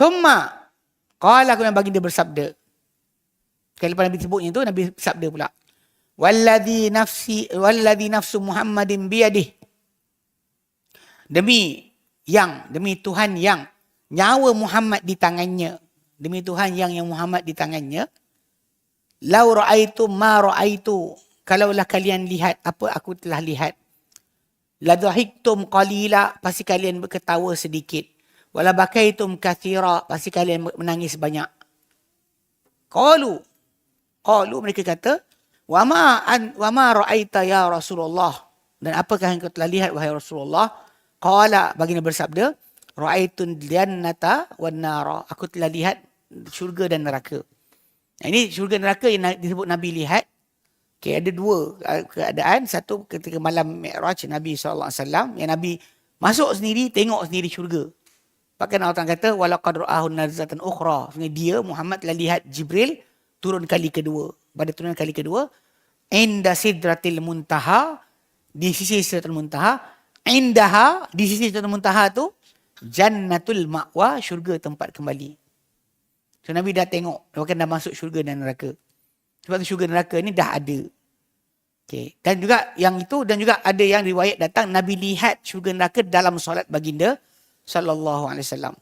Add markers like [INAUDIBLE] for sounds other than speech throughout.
Thumma qala kemudian baginda bersabda. Kali lepas Nabi sebutnya tu Nabi bersabda pula. Walladhi nafsi walladhi nafsu Muhammadin biyadih. Demi yang demi Tuhan yang nyawa Muhammad di tangannya. Demi Tuhan yang yang Muhammad di tangannya. Lau ra'aitu ma ra'aitu. Kalaulah kalian lihat apa aku telah lihat. La dhahiktum qalila. Pasti kalian berketawa sedikit. Wala bakaitum kathira. Pasti kalian menangis banyak. Qalu. Qalu mereka kata. Wama an wama ra'aita ya Rasulullah. Dan apakah yang kau telah lihat wahai Rasulullah? Qala baginda bersabda, ra'aitun jannata wan nara. Aku telah lihat syurga dan neraka. Nah, ini syurga neraka yang disebut Nabi lihat. Okay, ada dua uh, keadaan. Satu ketika malam Mi'raj Nabi SAW. Yang Nabi masuk sendiri, tengok sendiri syurga. Bahkan Allah Ta'ala kata, وَلَقَدْ رَآهُ نَزَّةً أُخْرَى Sebenarnya dia, Muhammad telah lihat Jibril turun kali kedua. Pada turun kali kedua, Inda sidratil muntaha, di sisi sidratil muntaha, Indaha, di sisi sidratil muntaha tu, Jannatul ma'wa, syurga tempat kembali. So Nabi dah tengok, bahkan dah masuk syurga dan neraka. Sebab tu syurga dan neraka ni dah ada. Okay. Dan juga yang itu, dan juga ada yang riwayat datang, Nabi lihat syurga dan neraka dalam solat baginda, Sallallahu Alaihi Wasallam.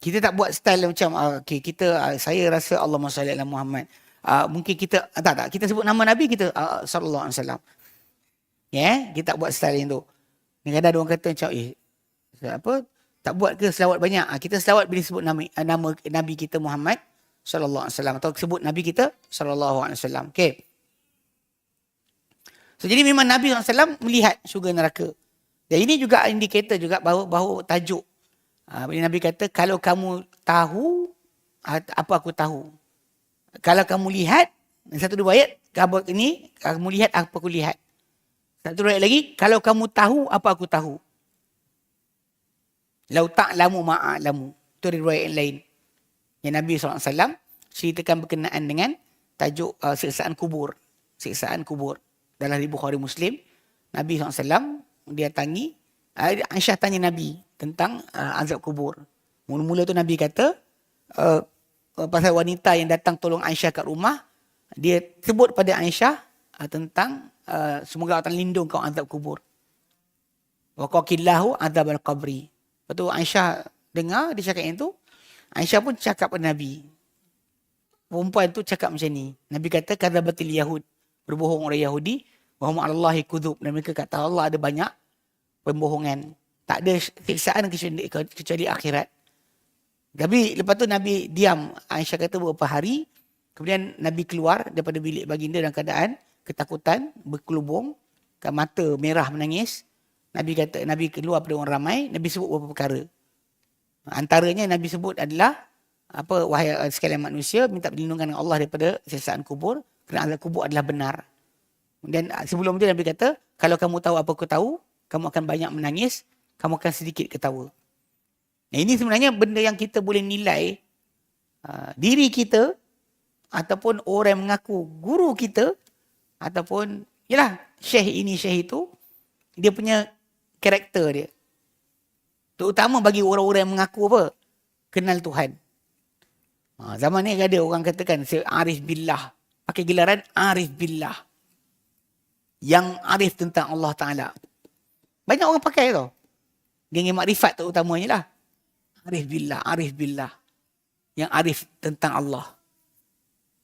Kita tak buat style macam, uh, okay, kita, uh, saya rasa Allah SWT Muhammad. Uh, mungkin kita, uh, tak, tak, kita sebut nama Nabi kita, uh, Sallallahu Alaihi Wasallam. Ya, yeah? kita tak buat style yang tu. Kadang-kadang ada orang kata macam, eh, apa, tak buat ke selawat banyak? Uh, kita selawat bila sebut nama, uh, nama Nabi kita Muhammad Sallallahu Alaihi Wasallam. Atau sebut Nabi kita Sallallahu Alaihi Wasallam. Okay. So, jadi memang Nabi SAW melihat syurga neraka. Dan ini juga indikator juga bahawa, bahawa tajuk. Uh, Nabi kata, kalau kamu tahu, apa aku tahu. Kalau kamu lihat, satu riwayat, kabar ini, kamu lihat apa aku lihat. Satu riwayat lagi, kalau kamu tahu, apa aku tahu. Lau ta'lamu ma'a'lamu. Itu riwayat yang lain. Yang Nabi SAW ceritakan berkenaan dengan tajuk uh, siksaan kubur. Siksaan kubur. Dalam Bukhari Muslim, Nabi SAW dia tangi, uh, Aisyah tanya Nabi tentang uh, azab kubur. Mula-mula tu Nabi kata, uh, pasal wanita yang datang tolong Aisyah kat rumah, dia sebut pada Aisyah uh, tentang uh, semoga Allah lindung kau azab kubur. Wa qaqillahu azab al-qabri. Lepas tu Aisyah dengar dia cakap yang tu, Aisyah pun cakap pada Nabi. Perempuan tu cakap macam ni. Nabi kata, kadzabatil Yahud berbohong orang Yahudi bahawa Allahi kudub. Dan mereka kata Allah ada banyak pembohongan. Tak ada siksaan kecuali, akhirat. Tapi lepas tu Nabi diam. Aisyah kata beberapa hari kemudian Nabi keluar daripada bilik baginda dalam keadaan ketakutan berkelubung kat mata merah menangis. Nabi kata Nabi keluar pada orang ramai Nabi sebut beberapa perkara. Antaranya Nabi sebut adalah apa wahai sekalian manusia minta perlindungan Allah daripada siksaan kubur. Kerana azab kubur adalah benar. Dan sebelum itu Nabi kata, kalau kamu tahu apa aku tahu, kamu akan banyak menangis, kamu akan sedikit ketawa. Nah, ini sebenarnya benda yang kita boleh nilai uh, diri kita ataupun orang yang mengaku guru kita ataupun yalah syekh ini syekh itu dia punya karakter dia. Terutama bagi orang-orang yang mengaku apa? Kenal Tuhan. Ha, zaman ni ada orang katakan arif billah pakai gelaran arif billah. Yang arif tentang Allah Ta'ala. Banyak orang pakai tu. Geng makrifat tu utamanya lah. Arif billah, arif billah. Yang arif tentang Allah.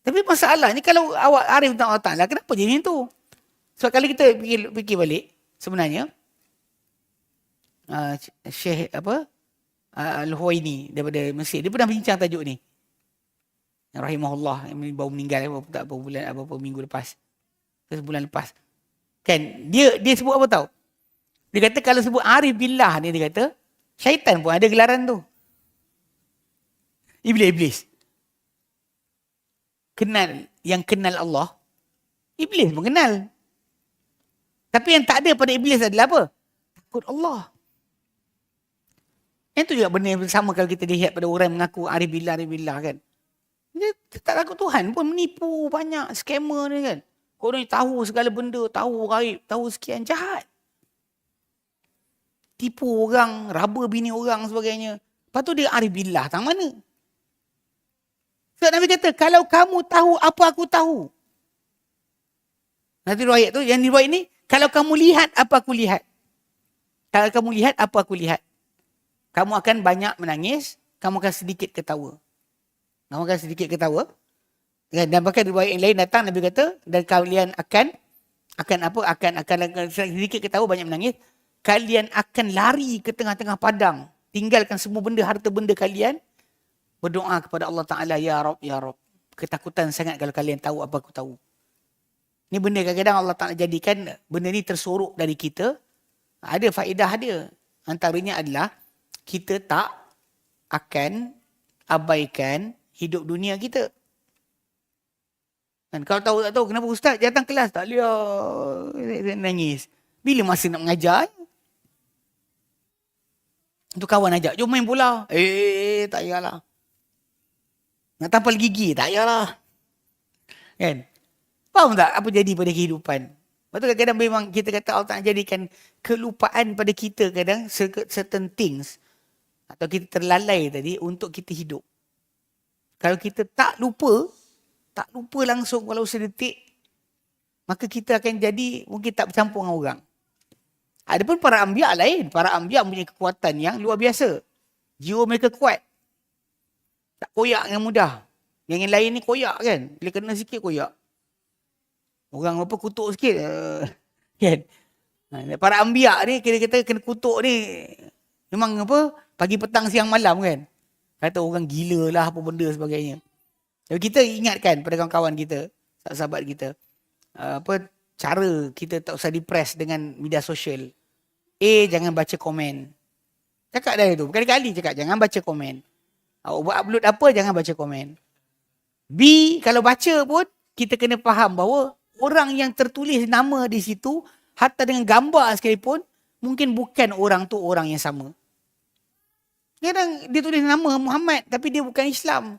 Tapi masalah ni kalau awak arif tentang Allah Ta'ala, kenapa jadi macam tu? Sebab kalau kita fikir, fikir balik, sebenarnya, uh, Syekh apa, uh, Al-Huwaini daripada Mesir, dia pernah bincang tajuk ni rahimahullah yang baru meninggal apa tak apa bulan apa apa minggu lepas sebulan lepas kan? Dia dia sebut apa tahu dia kata kalau sebut arif billah ni dia kata syaitan pun ada gelaran tu. Iblis iblis. Kenal yang kenal Allah iblis pun kenal. Tapi yang tak ada pada iblis adalah apa? Takut Allah. Yang tu juga benda yang sama kalau kita lihat pada orang yang mengaku arif billah arif billah kan? Dia tak takut Tuhan pun menipu banyak scammer ni kan. Korang ni tahu segala benda, tahu raib, tahu sekian jahat. Tipu orang, raba bini orang sebagainya. Lepas tu dia arif billah. Tang mana? Sebab Nabi kata, kalau kamu tahu apa aku tahu. Nanti riwayat tu, yang riwayat ni, kalau kamu lihat apa aku lihat. Kalau kamu lihat apa aku lihat. Kamu akan banyak menangis, kamu akan sedikit ketawa. Kamu akan sedikit ketawa. Dan bahkan riwayat yang lain datang, Nabi kata, dan kalian akan, akan apa, akan, akan, sedikit ketawa, banyak menangis. Kalian akan lari ke tengah-tengah padang. Tinggalkan semua benda, harta benda kalian. Berdoa kepada Allah Ta'ala, Ya Rab, Ya Rab. Ketakutan sangat kalau kalian tahu apa aku tahu. Ni benda kadang-kadang Allah Ta'ala jadikan benda ni tersorok dari kita. Ada faedah dia. Antaranya adalah kita tak akan abaikan hidup dunia kita. Dan kalau tahu tak tahu kenapa ustaz datang kelas tak lihat nangis. Bila masa nak mengajar? Untuk kawan ajak, jom main bola. Eh, eh, eh tak payahlah. Nak tampal gigi, tak payahlah. Kan? Faham tak apa jadi pada kehidupan? Betul kadang-kadang memang kita kata Allah tak jadikan kelupaan pada kita kadang certain things atau kita terlalai tadi untuk kita hidup. Kalau kita tak lupa, tak lupa langsung walau sedetik, maka kita akan jadi mungkin tak bercampur dengan orang. Ada pun para ambiak lain. Para ambiak punya kekuatan yang luar biasa. Jiwa mereka kuat. Tak koyak dengan mudah. Yang, yang lain ni koyak kan. Bila kena sikit koyak. Orang apa kutuk sikit. Uh, [LAUGHS] kan? Ha, para ambiak ni, kita kata kena kutuk ni. Memang apa, pagi petang siang malam kan. Kata orang gila lah apa benda sebagainya. Jadi kita ingatkan pada kawan-kawan kita, sahabat-sahabat kita. Uh, apa cara kita tak usah depress dengan media sosial. A, jangan baca komen. Cakap dah itu. Berkali-kali cakap, jangan baca komen. Awak buat upload apa, jangan baca komen. B, kalau baca pun, kita kena faham bahawa orang yang tertulis nama di situ, hatta dengan gambar sekalipun, mungkin bukan orang tu orang yang sama. Kadang dia tulis nama Muhammad tapi dia bukan Islam.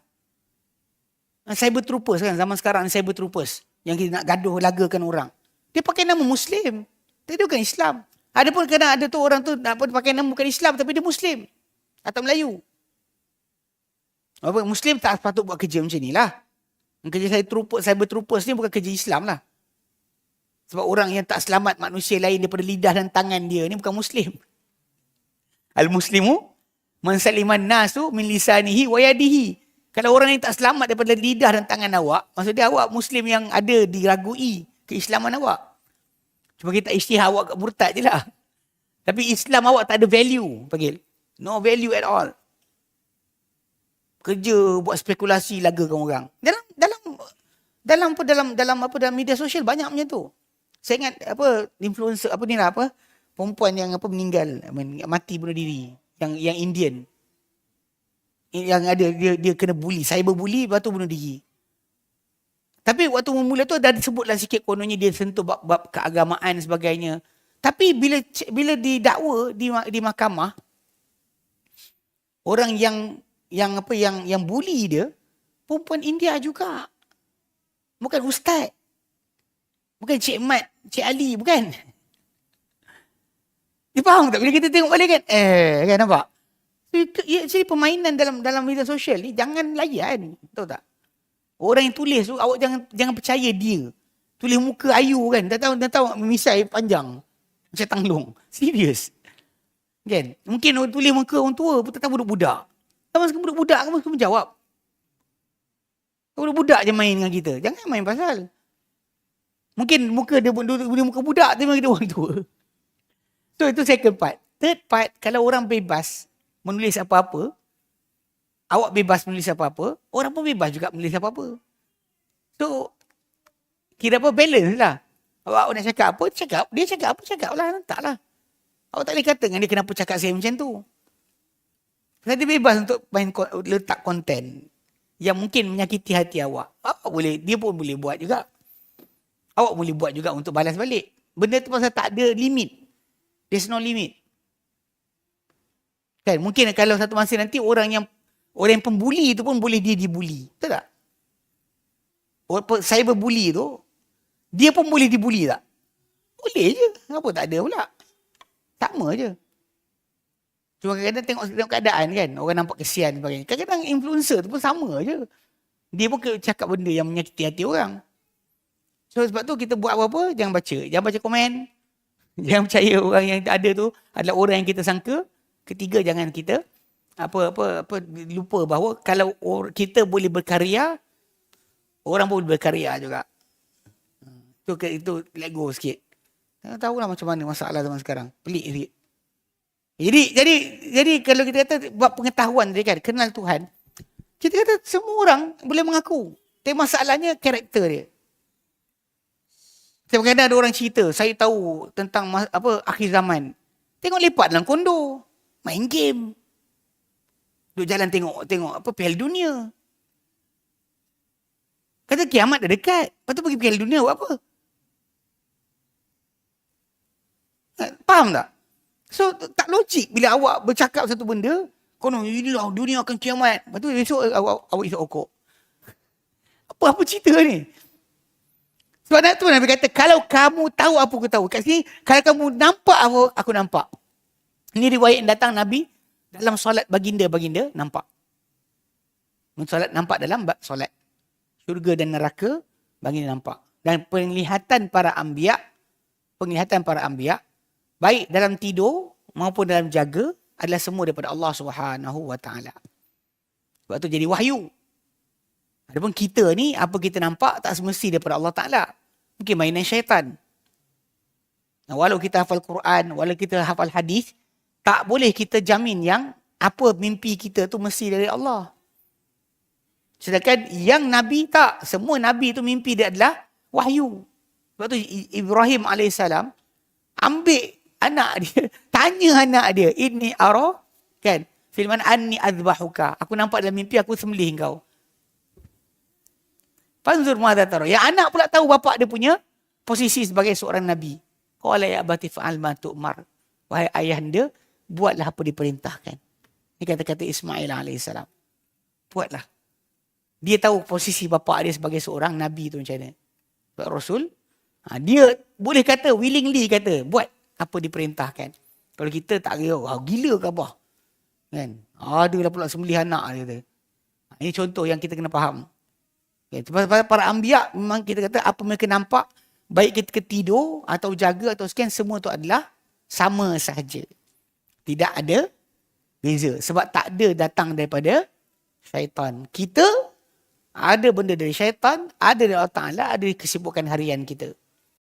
Cyber troopers kan zaman sekarang cyber troopers yang kita nak gaduh lagakan orang. Dia pakai nama Muslim. Tapi dia bukan Islam. Ada pun kadang ada tu orang tu nak pakai nama bukan Islam tapi dia Muslim. Atau Melayu. Apa Muslim tak patut buat kerja macam ni lah. Kerja saya trooper, cyber troopers ni bukan kerja Islam lah. Sebab orang yang tak selamat manusia lain daripada lidah dan tangan dia ni bukan Muslim. Al-Muslimu mensaliman nasu min lisanihi wa yadihi. Kalau orang yang tak selamat daripada lidah dan tangan awak, maksud dia awak Muslim yang ada diragui keislaman awak. Cuma kita isytihar awak kat murtad je lah. Tapi Islam awak tak ada value, panggil. No value at all. Kerja buat spekulasi lagakan orang. Dalam dalam dalam apa dalam dalam apa dalam media sosial banyak macam tu. Saya ingat apa influencer apa ni lah apa perempuan yang apa meninggal mati bunuh diri yang yang Indian yang ada dia dia kena bully cyber bully lepas tu bunuh diri tapi waktu memula tu dah disebutlah sikit kononnya dia sentuh bab-bab keagamaan sebagainya tapi bila bila didakwa di di mahkamah orang yang yang apa yang yang bully dia perempuan India juga bukan ustaz bukan cik mat Cik Ali bukan? [LAUGHS] Dia faham tak bila kita tengok balik kan? Eh, kan nampak? Jadi permainan dalam dalam media sosial ni jangan layan. Tahu tak? Orang yang tulis tu awak jangan jangan percaya dia. Tulis muka ayu kan. Tak tahu tak tahu memisai panjang. Macam tanglung. Serius. Kan? Mungkin orang tulis muka orang tua pun tak budak-budak. Sama sekali budak-budak kamu sekali menjawab. Budak-budak je main dengan kita. Jangan main pasal. Mungkin muka dia, dia, dia muka budak memang dia orang tua. So itu second part. Third part, kalau orang bebas menulis apa-apa, awak bebas menulis apa-apa, orang pun bebas juga menulis apa-apa. So, kira apa balance lah. Awak nak cakap apa, cakap. Dia cakap apa, cakap lah. Tak lah. Awak tak boleh kata dengan dia kenapa cakap saya macam tu. Sebab dia bebas untuk main letak konten yang mungkin menyakiti hati awak. Awak boleh, dia pun boleh buat juga awak boleh buat juga untuk balas balik. Benda tu pasal tak ada limit. There's no limit. Kan, mungkin kalau satu masa nanti orang yang orang yang pembuli tu pun boleh dia dibuli. Betul tak? Saya berbuli tu, dia pun boleh dibuli tak? Boleh je. Kenapa tak ada pula? Sama je. Cuma kadang-kadang tengok, tengok keadaan kan. Orang nampak kesian sebagainya. Kadang-kadang influencer tu pun sama je. Dia pun cakap benda yang menyakiti hati orang. So sebab tu kita buat apa-apa, jangan baca. Jangan baca komen. [LAUGHS] Jangan percaya orang yang ada tu adalah orang yang kita sangka. Ketiga, jangan kita apa apa apa lupa bahawa kalau or, kita boleh berkarya, orang pun boleh berkarya juga. Itu itu let go sikit. Tak tahulah macam mana masalah zaman sekarang. Pelik sikit. Jadi jadi jadi kalau kita kata buat pengetahuan dia kan, kenal Tuhan. Kita kata semua orang boleh mengaku. Tapi masalahnya karakter dia. Sebab kadang ada orang cerita, saya tahu tentang apa akhir zaman. Tengok lepak dalam kondo, main game. Duduk jalan tengok tengok apa Piala Dunia. Kata kiamat dah dekat. Lepas tu pergi Piala Dunia buat apa? Faham tak? So tak logik bila awak bercakap satu benda, kono inilah dunia akan kiamat. Lepas tu esok awak, awak isap okok. Apa apa cerita ni? Sebab tu Nabi kata, kalau kamu tahu apa aku tahu. Kat sini, kalau kamu nampak apa aku nampak. Ini riwayat yang datang Nabi dalam solat baginda-baginda nampak. Solat nampak dalam solat. Syurga dan neraka baginda nampak. Dan penglihatan para ambiak, penglihatan para ambiak, baik dalam tidur maupun dalam jaga adalah semua daripada Allah Subhanahu wa taala. Sebab tu jadi wahyu. Adapun kita ni, apa kita nampak tak semesti daripada Allah Ta'ala. Mungkin mainan syaitan. Nah, walau kita hafal Quran, walau kita hafal hadis, tak boleh kita jamin yang apa mimpi kita tu mesti dari Allah. Sedangkan yang Nabi tak. Semua Nabi tu mimpi dia adalah wahyu. Sebab tu Ibrahim AS ambil anak dia. [LAUGHS] Tanya anak dia. Ini ara. Kan? Firman anni azbahuka. Aku nampak dalam mimpi aku sembelih kau. Fanzur madha taro. Yang anak pula tahu bapa dia punya posisi sebagai seorang nabi. Qala ya abati fa'al ma tu'mar. Wahai ayahanda, buatlah apa diperintahkan. Ini kata-kata Ismail alaihissalam. Buatlah. Dia tahu posisi bapa dia sebagai seorang nabi tu macam mana. Rasul, ha, dia boleh kata, willingly kata, buat apa diperintahkan. Kalau kita tak kira, oh, gila ke apa? Kan? Ada lah pula sembelih anak dia kata. Ha, ini contoh yang kita kena faham. Okay. Para ambiak memang kita kata apa mereka nampak baik kita tidur atau jaga atau sekian semua tu adalah sama sahaja. Tidak ada beza sebab tak ada datang daripada syaitan. Kita ada benda dari syaitan, ada dari Allah Taala, ada kesibukan harian kita.